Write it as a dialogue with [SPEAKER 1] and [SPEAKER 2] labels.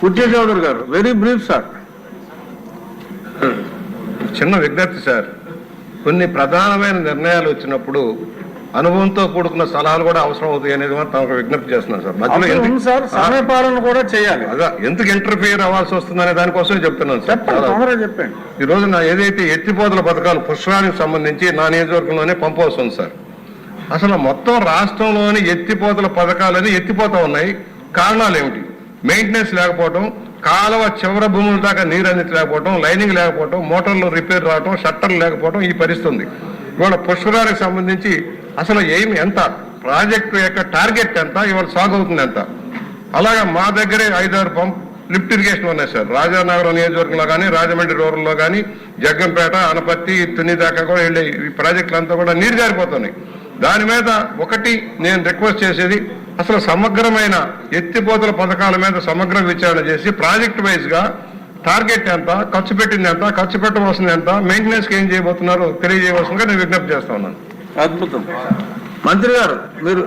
[SPEAKER 1] పుట్టే చౌదరి గారు very brief sir.
[SPEAKER 2] చిన్న విజ్ఞప్తి సార్. కొన్ని ప్రధానమైన నిర్ణయాలు వచ్చినప్పుడు అనుభవంతో కూడుకున్న సలహాలు కూడా అవసరం అవుతాయి అనేది తమకు విజ్ఞప్తి చేస్తున్నాను సార్. మధ్యలో
[SPEAKER 1] సార్. సమయ పాలన కూడా చేయాలి.
[SPEAKER 2] అదే ఎందుకు ఇంటర్ఫియర్ అవ్వాల్సి వస్తుందనే దానికోసం చెప్తున్నాను సార్.
[SPEAKER 1] చెప్పండి
[SPEAKER 2] ఈ రోజు నా ఏదైతే ఎత్తిపోతల పథకాలు పుష్కరానికి సంబంధించి నా నియోజకవర్గంలోనే పంపవలసి ఉంది సార్. అసలు మొత్తం రాష్ట్రంలోని ఎత్తిపోతల పథకాలని ఎత్తిపోతా ఉన్నాయి. కారణాలు ఏమిటి? మెయింటెనెన్స్ లేకపోవడం కాలువ చివర భూముల దాకా నీరు అందించలేకపోవడం లైనింగ్ లేకపోవడం మోటార్లు రిపేర్ రావడం షట్టర్లు లేకపోవడం ఈ పరిస్థితి ఉంది. ఇవాళ పుష్కరానికి సంబంధించి అసలు ఏమి ఎంత ప్రాజెక్టు యొక్క టార్గెట్ ఎంత ఇవాళ సాగు అవుతుంది ఎంత? అలాగే మా దగ్గరే ఐదారు పంప్ లిఫ్ట్ ఇరిగేషన్ ఉన్నాయి సార్. రాజానగరం నియోజకవర్గంలో కానీ రాజమండ్రి రూరల్లో కానీ జగ్గంపేట అనపత్తి తుని దాకా కూడా వెళ్ళే ఈ ప్రాజెక్టులు అంతా కూడా నీరు జారిపోతున్నాయి. దాని మీద ఒకటి నేను రిక్వెస్ట్ చేసేది అసలు సమగ్రమైన ఎత్తిపోతల పథకాల మీద సమగ్ర విచారణ చేసి ప్రాజెక్ట్ వైజ్గా టార్గెట్ ఎంత ఖర్చు పెట్టింది ఎంత ఖర్చు పెట్టవలసింది ఎంత మెయింటెనెన్స్ ఏం చేయబోతున్నారో తెలియజేయవలసిందిగా నేను విజ్ఞప్తి చేస్తా ఉన్నాను.
[SPEAKER 1] అద్భుతం. మంత్రి గారు మీరు